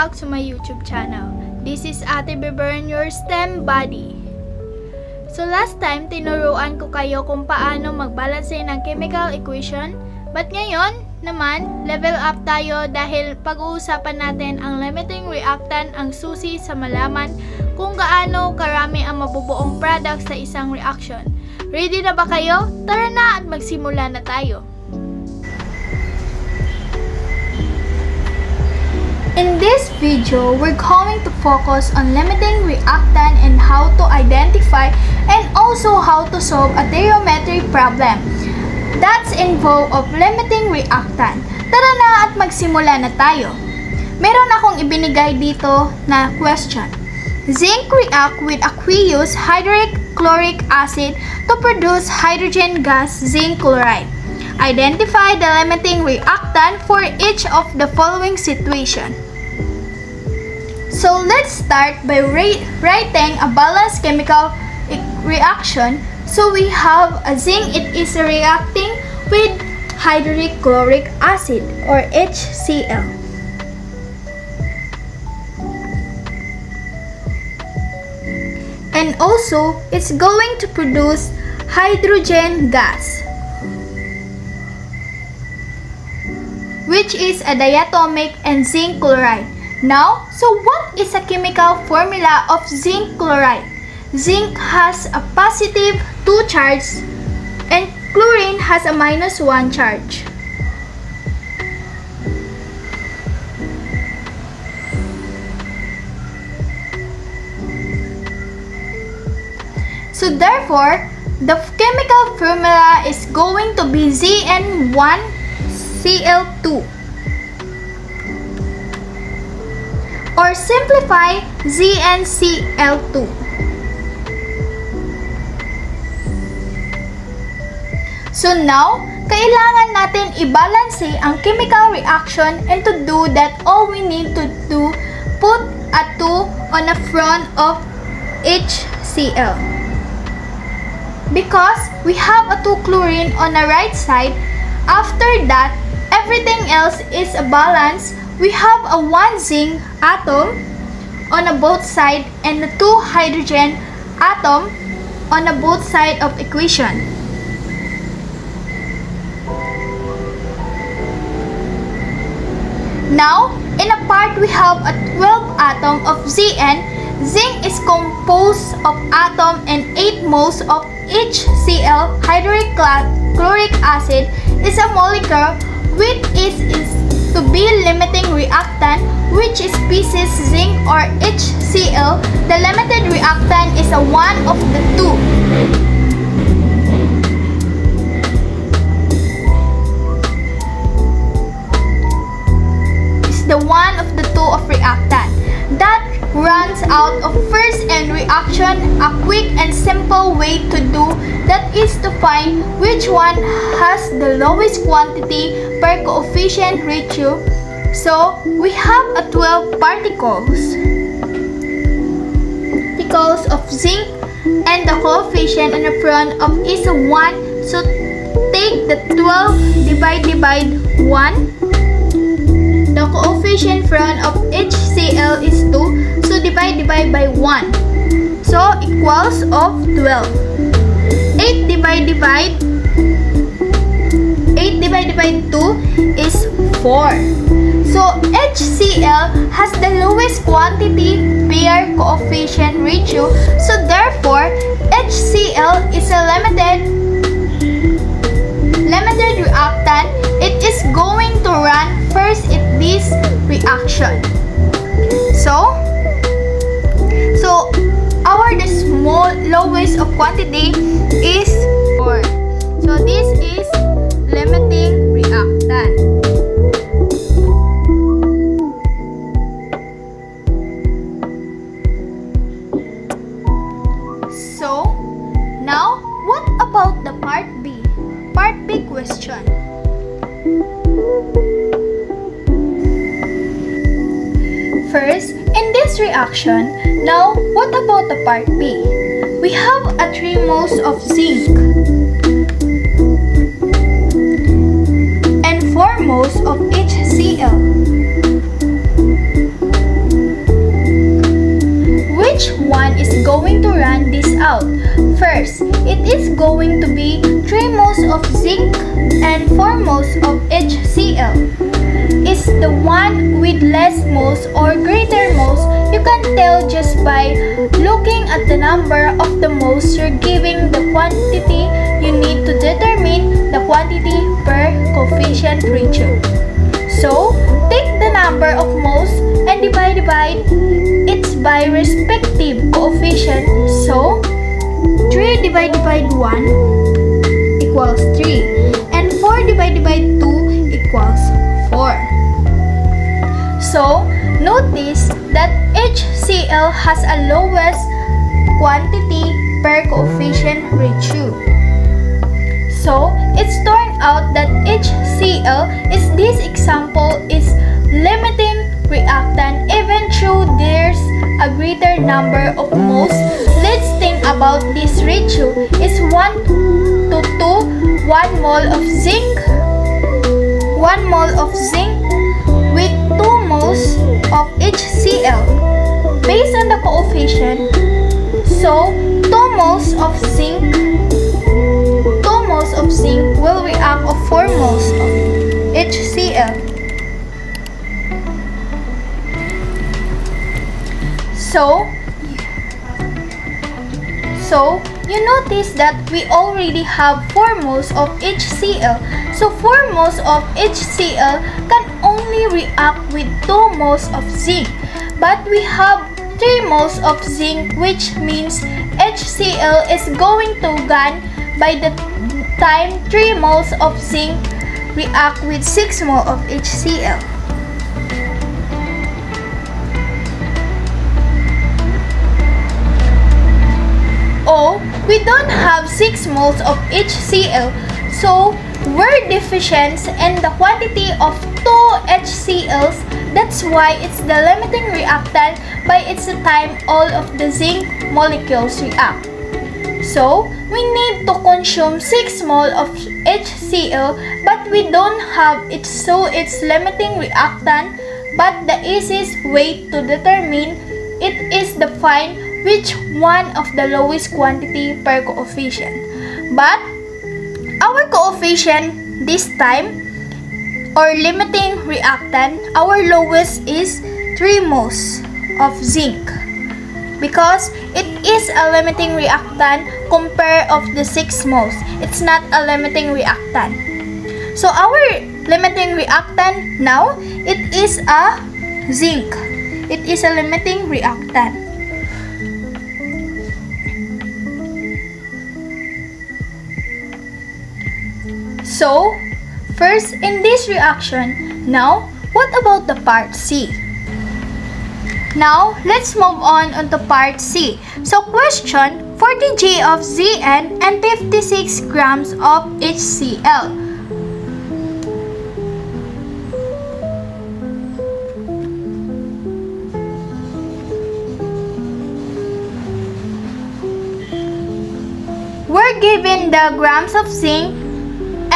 back to my YouTube channel. This is Ate Bebern, your STEM buddy. So last time, tinuruan ko kayo kung paano magbalanse ng chemical equation. But ngayon, naman, level up tayo dahil pag-uusapan natin ang limiting reactant ang susi sa malaman kung gaano karami ang mabubuong product sa isang reaction. Ready na ba kayo? Tara na at magsimula na tayo. In this video, we're going to focus on limiting reactant and how to identify and also how to solve a theoretic problem. That's involved of limiting reactant. Tara na at magsimula na tayo. Meron akong ibinigay dito na question. Zinc react with aqueous hydrochloric acid to produce hydrogen gas zinc chloride. Identify the limiting reactant for each of the following situation. So let's start by writing a balanced chemical reaction. So we have a zinc, it is reacting with hydrochloric acid or HCl. And also, it's going to produce hydrogen gas. Which is a diatomic and zinc chloride. Now, so what is a chemical formula of zinc chloride? Zinc has a positive 2 charge and chlorine has a minus 1 charge. So therefore, the chemical formula is going to be Zn1Cl2 or simplify ZnCl2. So now, kailangan natin i-balance ang chemical reaction and to do that all we need to do put a 2 on the front of HCl. Because we have a 2 chlorine on the right side, after that, everything else is a balance. We have a 1 zinc atom on a both side and the 2 hydrogen atom on a both side of equation. Now, in a part we have a 12 atom of Zn. Zinc is composed of atom and 8 moles of HCl hydrochloric acid is a molecule which is, to be limiting reactant which is species zinc or HCl. The limited reactant is a one of the two. Is the one of the two of reactant that runs out of first and reaction a quick and simple way to do that is to find which one has the lowest quantity per coefficient ratio. So we have a 12 particles. Particles of zinc and the coefficient in the front of is 1 so take the 12 divide divide 1 the coefficient front of HCl is 2, so divide divide by 1. So equals of 12. 8 divide divide 8 divide divide 2 is 4. So HCl has the lowest quantity per coefficient ratio. So therefore HCl is a limited limited reactant, it is going to run first in this reaction. So, so our the small lowest of quantity is 4. So this is limiting reactant. So, now what about the part B? Part B question. First, in this reaction, now what about the part B? We have a 3 moles of zinc moles of HCl. Which one is going to run this out? First, it is going to be 3 moles of zinc and 4 moles of HCl. Is the one with less moles or greater you can tell just by looking at the number of the moles you're giving the quantity you need to determine the quantity per coefficient ratio. So, take the number of moles and divide divide it by respective coefficient. So, 3 divided by 1 equals 3 and 4 divided by 2 equals 4. So, notice that HCl has a lowest quantity per coefficient ratio. So, it's turned out that HCl is this example is limiting reactant even though there's a greater number of moles. Let's think about this ratio is 1 to 2, 1 mole of zinc, 1 mole of zinc with 2 moles of HCl. Based on the coefficient, so 2 moles of zinc 2 moles of zinc will react of 4 moles of HCl. So, so you notice that we already have 4 moles of HCl. So 4 moles of HCl can only react with 2 moles of zinc. But we have 3 moles of zinc which means HCl is going to gain by the time 3 moles of zinc react with 6 mole of HCl. O, we don't have 6 moles of HCl, so we're deficient in the quantity of 2 HCls. That's why it's the limiting reactant by its time all of the zinc molecules react. So, we need to consume 6 mole of HCl but we don't have it so it's limiting reactant but the easiest way to determine it is to find which one of the lowest quantity per coefficient. But our coefficient this time or limiting reactant, our lowest is 3 moles of zinc because it is a limiting reactant compare of the 6 moles. It's not a limiting reactant. So our limiting reactant now, it is a zinc. It is a limiting reactant. So, first in this reaction, now, what about the part C? Now, let's move on onto part C. So, question 40 G of Zn and 56 grams of HCl. We're given the grams of zinc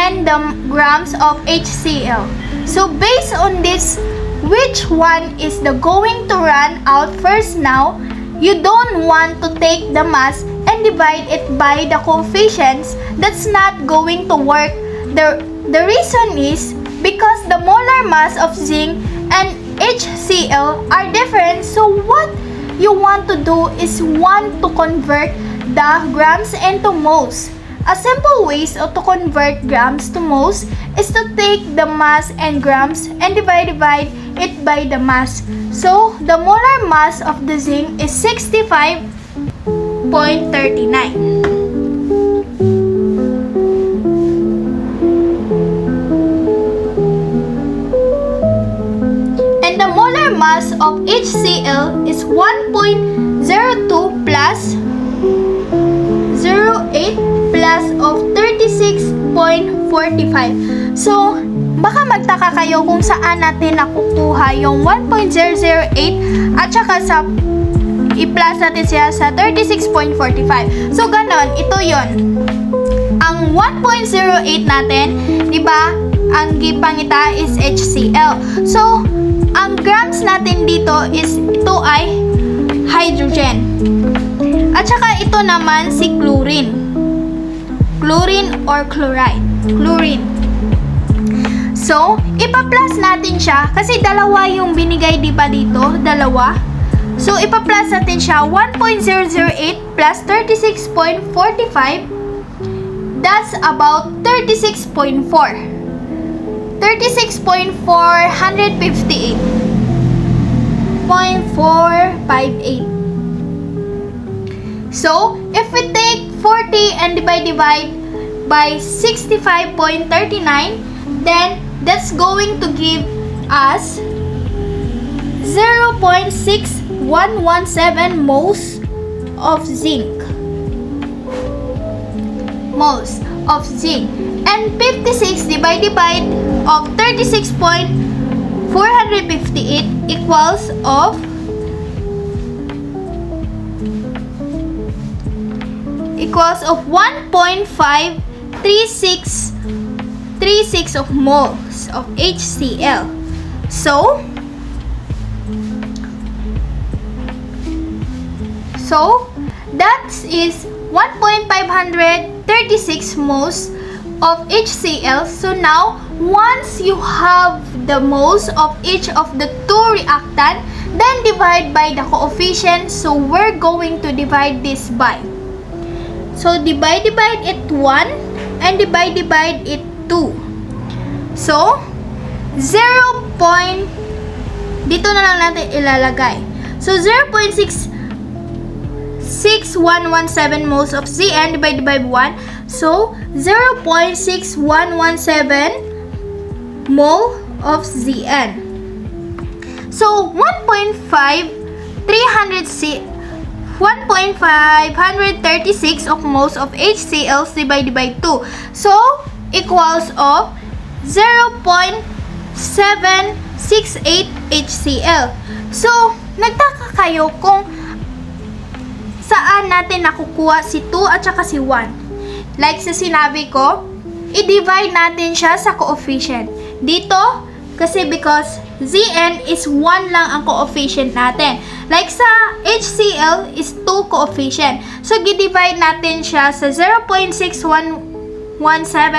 and the grams of HCl. So based on this, which one is the going to run out first now? You don't want to take the mass and divide it by the coefficients. That's not going to work. The, the reason is because the molar mass of zinc and HCl are different. So what you want to do is want to convert the grams into moles. A simple way to convert grams to moles is to take the mass and grams and divide, divide it by the mass. So, the molar mass of the zinc is 65.39. And the molar mass of HCl is 1.02 plus 08 plus of 36.45. So, baka magtaka kayo kung saan natin nakukuha yung 1.008 at saka sa i-plus natin siya sa 36.45. So, ganon. Ito yon Ang 1.08 natin, di ba, ang gipangita is HCl. So, ang grams natin dito is ito ay hydrogen. At saka ito naman si chlorine. Chlorine or chloride. Chlorine. So, ipa-plus natin siya kasi dalawa yung binigay di ba dito? Dalawa. So, ipa-plus natin siya 1.008 plus 36.45 That's about 36.4. 36.458. 0.458. So, if we take 40 and divide divide by 65.39, then that's going to give us 0.6117 moles of zinc. Moles of zinc. And 56 divided by of 36.458 equals of equals of 1.536 36 of moles of HCl. So, so that is 1.536 moles of HCl. So now, once you have the moles of each of the two reactant, then divide by the coefficient. So we're going to divide this by. So divide divide it 1 and divide divide it 2. So 0. Point, dito na lang natin ilalagay. So 0.6 6117 moles of Zn divided by 1. So, 0.6117 mole of Zn. So, 1.5 306 1.536 of moles of HCl divided by 2. So, equals of 0.768 HCl. So, nagtaka kayo kung saan natin nakukuha si 2 at saka si 1. Like sa sinabi ko, i-divide natin siya sa coefficient. Dito, kasi because Zn is 1 lang ang coefficient natin. Like sa HCl is 2 coefficient. So, gi-divide natin siya sa 0.6117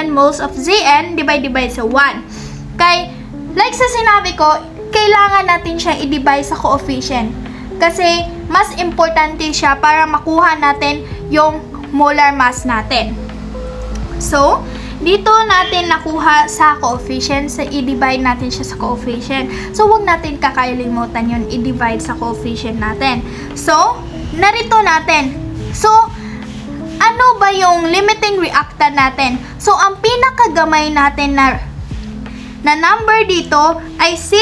moles of Zn divide by sa 1. Kay, like sa sinabi ko, kailangan natin siya i-divide sa coefficient. Kasi, mas importante siya para makuha natin yung molar mass natin. So, dito natin nakuha sa coefficient, sa i-divide natin siya sa coefficient. So, wag natin kakalimutan yun, i-divide sa coefficient natin. So, narito natin. So, ano ba yung limiting reactant natin? So, ang pinakagamay natin na, na number dito ay si,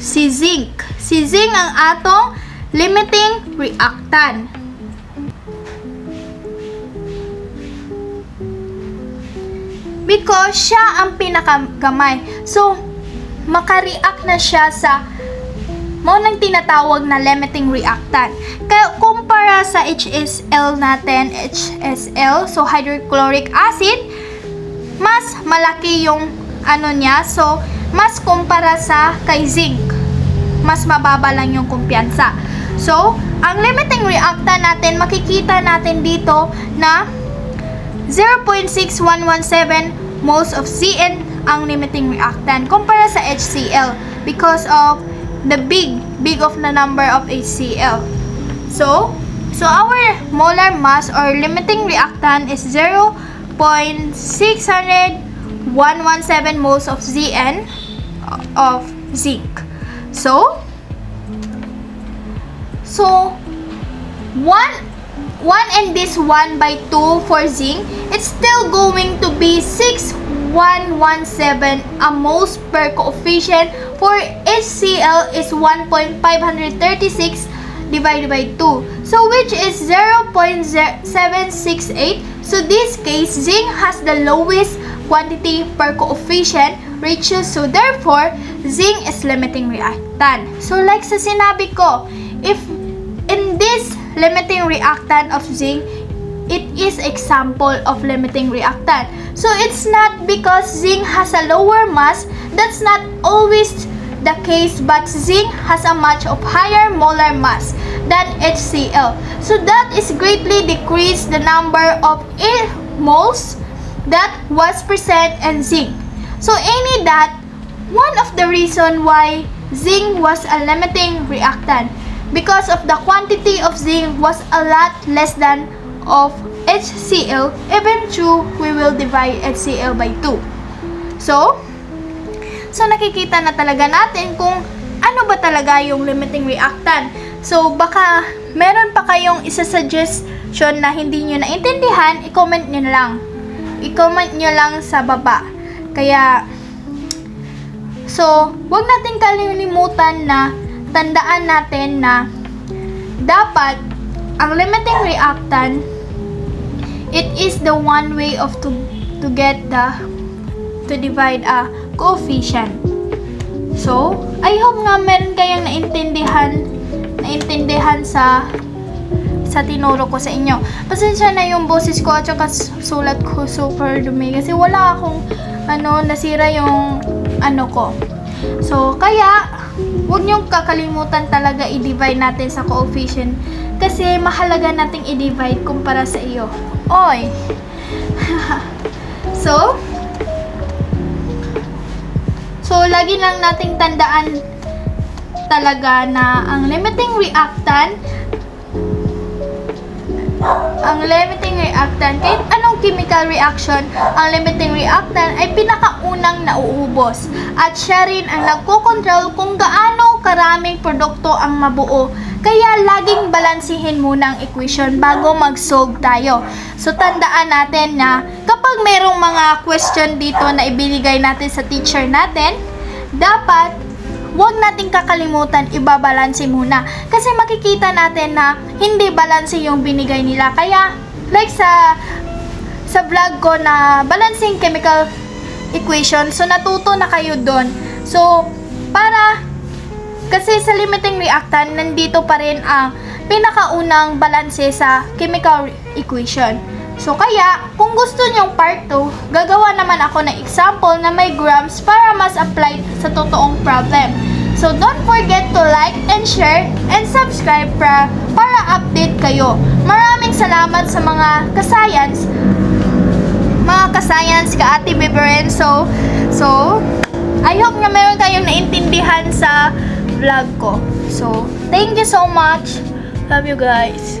si zinc. Si zinc ang atong limiting reactant. Because siya ang pinakagamay. So, makareact na siya sa mo nang tinatawag na limiting reactant. Kaya kumpara sa HSL natin, HSL, so hydrochloric acid, mas malaki yung ano niya. So, mas kumpara sa kay zinc. Mas mababa lang yung kumpiyansa. So, ang limiting reactant natin, makikita natin dito na 0.6117 moles of Cn ang limiting reactant kumpara sa HCl because of the big, big of the number of HCl. So, so our molar mass or limiting reactant is 0.6117 moles of Zn of zinc. So, So, 1 1 and this 1 by 2 for zinc, it's still going to be 6117 a moles per coefficient. For HCl is 1.536 divided by 2. So, which is 0.768. So, this case, zinc has the lowest quantity per coefficient ratio. So, therefore, zinc is limiting reactant. So, like sa sinabi ko, if in this limiting reactant of zinc, it is example of limiting reactant. So it's not because zinc has a lower mass, that's not always the case, but zinc has a much of higher molar mass. than HCl. So that is greatly decrease the number of moles that was present in zinc. So any that one of the reason why zinc was a limiting reactant because of the quantity of zinc was a lot less than of HCl even though we will divide HCl by 2. So, so nakikita na talaga natin kung ano ba talaga yung limiting reactant. So, baka meron pa kayong isa-suggestion na hindi nyo naintindihan, i-comment nyo na lang. I-comment nyo lang sa baba. Kaya, so, wag natin kalilimutan na tandaan natin na dapat ang limiting reactant it is the one way of to to get the to divide a coefficient. So, I hope nga meron kayong naintindihan naintindihan sa sa tinuro ko sa inyo. Pasensya na yung boses ko at saka sulat ko super dumi kasi wala akong ano nasira yung ano ko. So, kaya huwag niyong kakalimutan talaga i-divide natin sa coefficient kasi mahalaga nating i-divide kumpara sa iyo. Oy! so, so lagi lang nating tandaan talaga na ang limiting reactant ang limiting reactant, kahit anong chemical reaction, ang limiting reactant ay pinakaunang nauubos. At siya rin ang nagkocontrol kung gaano karaming produkto ang mabuo. Kaya laging balansihin muna ang equation bago mag-solve tayo. So tandaan natin na kapag mayroong mga question dito na ibinigay natin sa teacher natin, dapat huwag nating kakalimutan ibabalanse muna. Kasi makikita natin na hindi balanse yung binigay nila. Kaya, like sa sa vlog ko na balancing chemical equation, so natuto na kayo doon. So, para kasi sa limiting reactant, nandito pa rin ang pinakaunang balanse sa chemical equation. So kaya, kung gusto nyong part 2, gagawa naman ako ng example na may grams para mas apply sa totoong problem. So don't forget to like and share and subscribe para, para update kayo. Maraming salamat sa mga kascience mga kascience ka Ate Beberen. So, so, I hope na meron kayong naintindihan sa vlog ko. So, thank you so much. Love you guys.